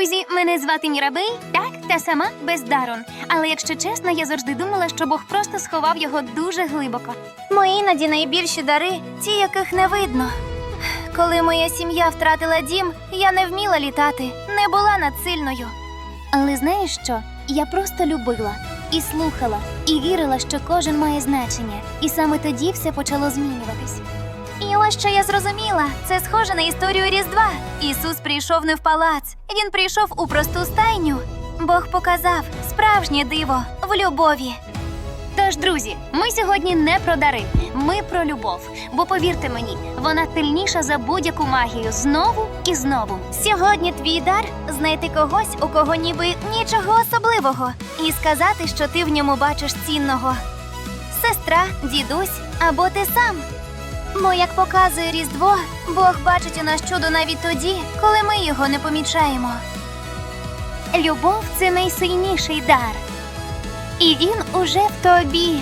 Друзі, мене звати Мірабей, так, та сама без Дарон. Але якщо чесно, я завжди думала, що Бог просто сховав його дуже глибоко. Мої іноді найбільші дари ті, яких не видно. Коли моя сім'я втратила дім, я не вміла літати, не була надсильною. Але знаєш що? Я просто любила і слухала, і вірила, що кожен має значення. І саме тоді все почало змінюватись. І ось що я зрозуміла, це схоже на історію Різдва. Ісус прийшов не в палац, він прийшов у просту стайню. Бог показав справжнє диво в любові. Тож, друзі, ми сьогодні не про дари, ми про любов. Бо повірте мені, вона сильніша за будь-яку магію знову і знову. Сьогодні твій дар знайти когось, у кого ніби нічого особливого, і сказати, що ти в ньому бачиш цінного. Сестра, дідусь або ти сам. Бо як показує Різдво, Бог бачить у нас чудо навіть тоді, коли ми його не помічаємо. Любов це найсильніший дар. І він уже в тобі.